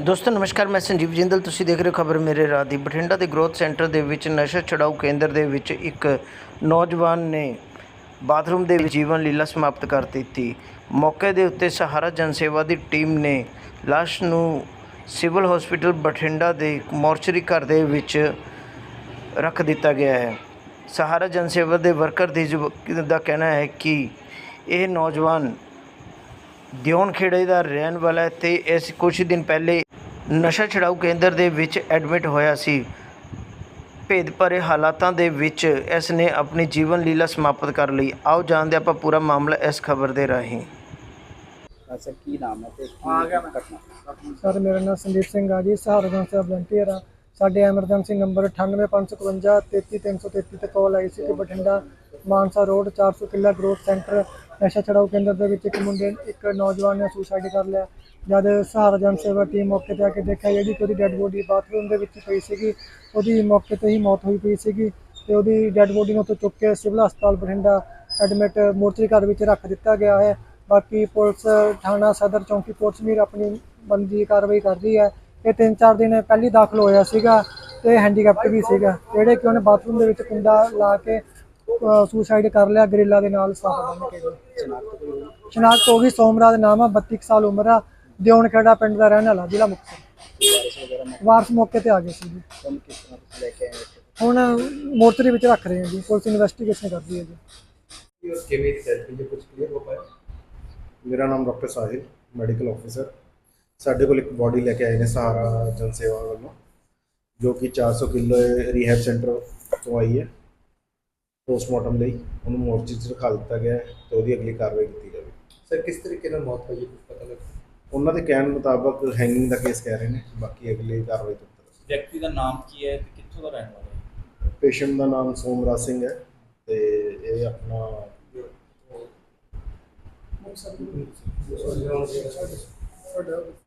ਦੋਸਤੋ, ਨਮਸਕਾਰ, ਮੈਂ ਸੰਜੀਵ ਜਿੰਦਲ। ਤੁਸੀਂ ਦੇਖ ਰਹੇ ਹੋ ਖਬਰ ਮੇਰੇ ਰਾਹ ਦੀ। ਬਠਿੰਡਾ ਦੇ ਗਰੋਥ ਸੈਂਟਰ ਦੇ ਵਿੱਚ ਨਸ਼ਾ ਛਡਾਊ ਕੇਂਦਰ ਦੇ ਵਿੱਚ ਇੱਕ ਨੌਜਵਾਨ ਨੇ ਬਾਥਰੂਮ ਦੇ ਵਿੱਚ ਜੀਵਨ ਲੀਲਾ ਸਮਾਪਤ ਕਰ ਦਿੱਤੀ। ਮੌਕੇ ਦੇ ਉੱਤੇ ਸਹਾਰਾ ਜਨ ਸੇਵਾ ਦੀ ਟੀਮ ਨੇ ਲਾਸ਼ ਨੂੰ ਸਿਵਲ ਹਸਪੀਟਲ ਬਠਿੰਡਾ ਦੇ ਮੋਰਚਰੀ ਘਰ ਦੇ ਵਿੱਚ ਰੱਖ ਦਿੱਤਾ ਗਿਆ ਹੈ। ਸਹਾਰਾ ਜਨ ਸੇਵਾ ਦੇ ਵਰਕਰ ਦੀ ਦਾ ਕਹਿਣਾ ਹੈ ਕਿ ਇਹ ਨੌਜਵਾਨ ਦਿਉਣ ਖੇੜੇ ਦਾ ਰਹਿਣ ਵਾਲਾ ਹੈ ਤੇ ਇਸ ਕੁਝ ਦਿਨ ਪਹਿਲੇ ਨਸ਼ਾ ਛਡਾਊ ਕੇਂਦਰ ਦੇ ਵਿੱਚ ਐਡਮਿਟ ਹੋਇਆ ਸੀ। ਭੇਦ ਭਰੇ ਹਾਲਾਤਾਂ ਦੇ ਵਿੱਚ ਇਸ ਨੇ ਆਪਣੀ ਜੀਵਨ ਲੀਲਾ ਸਮਾਪਤ ਕਰ ਲਈ। ਆਓ ਜਾਣਦੇ ਆਪਾਂ ਪੂਰਾ ਮਾਮਲਾ ਇਸ ਖਬਰ ਦੇ ਰਾਹੀਂ। ਕੀ ਨਾਮ ਹੈ ਤੇ ਕੀ ਘਟਨਾ? ਸਰ ਮੇਰਾ ਨਾਮ ਸੰਦੀਪ ਸਿੰਘ ਆ ਜੀ। ਸਹਾਰਗੰਜ ਤੋਂ ਵਲੰਟੀਅਰ ਆ। ਸਾਡੇ ਐਮਰਜੈਂਸੀ ਨੰਬਰ 98551 33333 ਤੇ ਕਾਲ ਆਈ ਸੀ ਕਿ ਬਠਿੰਡਾ ਮਾਨਸਾ ਰੋਡ 400 ਕਿੱਲਾ ਗਰੋਥ ਸੈਂਟਰ ਨਸ਼ਾ ਛਡਾਊ ਕੇਂਦਰ ਦੇ ਵਿੱਚ ਇੱਕ ਮੁੰਡੇ, ਇੱਕ ਨੌਜਵਾਨ ਨੇ ਸੁਸਾਈਡ ਕਰ ਲਿਆ। ਜਦ ਸਹਾਰਾ ਜਨ ਸੇਵਾ ਟੀਮ ਮੌਕੇ ਤੇ ਆ ਕੇ ਦੇਖਿਆ, ਜਿਹੜੀ ਕਿ ਉਹਦੀ ਡੈੱਡ ਬੋਡੀ ਬਾਥਰੂਮ ਦੇ ਵਿੱਚ ਪਈ ਸੀਗੀ, ਉਹਦੀ ਮੌਕੇ ਤੇ ਹੀ ਮੌਤ ਹੋਈ ਪਈ ਸੀਗੀ ਤੇ ਉਹਦੀ ਡੈੱਡ ਬੋਡੀ ਨੂੰ ਉੱਥੋਂ ਚੁੱਕ ਕੇ ਸਿਵਲ ਹਸਪਤਾਲ ਬਠਿੰਡਾ ਐਡਮਿਟ ਮੋਰਚਰੀ ਘਰ ਵਿੱਚ ਰੱਖ ਦਿੱਤਾ ਗਿਆ ਹੈ। ਬਾਕੀ ਪੁਲਿਸ, ਥਾਣਾ ਸਦਰ, ਚੌਂਕੀ ਕੋਟਸ਼ਮੀਰ ਆਪਣੀ ਬੰਦੀ ਕਾਰਵਾਈ ਕਰ ਰਹੀ ਹੈ। ਇਹ ਤਿੰਨ ਚਾਰ ਦਿਨ ਪਹਿਲੀ ਦਾਖਲ ਹੋਇਆ ਸੀਗਾ ਤੇ ਹੈਂਡੀਕੈਪਟ ਵੀ ਸੀਗਾ, ਜਿਹੜੇ ਕਿ ਉਹਨੇ ਬਾਥਰੂਮ ਦੇ ਵਿੱਚ ਕੁੰਡਾ ਲਾ ਕੇ ਸੁਸਾਈਡ ਕਰ ਲਿਆ ਗਰਿੱਲਾ ਦੇ ਨਾਲ ਸਾਹ ਬੰਨ ਕੇ ਜੀ। ਸ਼ਨਾਖਤ ਹੋ ਗਈ ਸੋਮਰਾਜ ਨਾਮ ਆ 32 ਕੁ ਸਾਲ ਉਮਰ ਆ। ਦਿਉਣਖੇੜਾ ਪਿੰਡ ਦਾ ਰਹਿਣ ਵਾਲਾ ਜ਼ਿਲ੍ਹਾ ਮੁਕਤਸਰ। ਵਾਰਿਸ ਮੌਕੇ ਤੇ ਆ ਗਏ ਸੀ ਜੀ? ਹੁਣ ਮੋਰਚਰੀ ਵਿੱਚ ਰੱਖ ਰਹੇ ਹਾਂ ਜੀ ਪੁਲਿਸ ਇਨਵੈਸਟੀਗੇਸ਼ਨ ਕਰ ਰਹੀ ਹੈ ਜੀ। ਕਿਵੇਂ ਦੀ ਡੈਥ ਹੋਈ ਹੈ ਕੁਝ ਕਲੀਅਰ ਹੋ ਪਾਇਆ ਮੇਰਾ ਨਾਮ ਡਾਕਟਰ ਸਾਹਿਲ ਮੈਡੀਕਲ ਆਫੀਸਰ ਸਾਡੇ ਕੋਲ ਇੱਕ ਬਾਡੀ ਲੈ ਕੇ ਆਏ ਨੇ ਸਹਾਰਾ ਜਨ ਸੇਵਾ ਵੱਲੋਂ ਜੋ ਕਿ 400 ਕਿਲੋ ਰੀਹੈਬ ਸੈਂਟਰ ਤੋਂ ਆਈ ਹੈ। ਪੋਸਟਮਾਰਟਮ ਲਈ ਉਹਨੂੰ ਮੋਰਚੇ 'ਚ ਰਖਾ ਦਿੱਤਾ ਗਿਆ ਹੈ ਤੇ ਉਹਦੀ ਅਗਲੀ ਕਾਰਵਾਈ ਕੀਤੀ ਜਾਵੇ। ਸਰ ਕਿਸ ਤਰੀਕੇ ਨਾਲ ਮੌਤ ਹੋਈ ਹੈ ਕੁਝ ਪਤਾ ਲੱਗਾ? ਉਹਨਾਂ ਦੇ ਕਹਿਣ ਮੁਤਾਬਕ ਹੈਂਗਿੰਗ ਦਾ ਕੇਸ ਕਹਿ ਰਹੇ ਨੇ ਬਾਕੀ ਅਗਲੀ ਕਾਰਵਾਈ ਤੋਂ ਪਤਾ ਵਿਅਕਤੀ ਦਾ ਨਾਮ ਕੀ ਹੈ ਤੇ ਕਿੱਥੋਂ ਦਾ ਰਹਿਣ ਵਾਲਾ ਹੈ? ਪੇਸ਼ੈਂਟ ਦਾ ਨਾਮ ਸੋਮਰਾਜ ਸਿੰਘ ਹੈ ਤੇ ਇਹ ਆਪਣਾ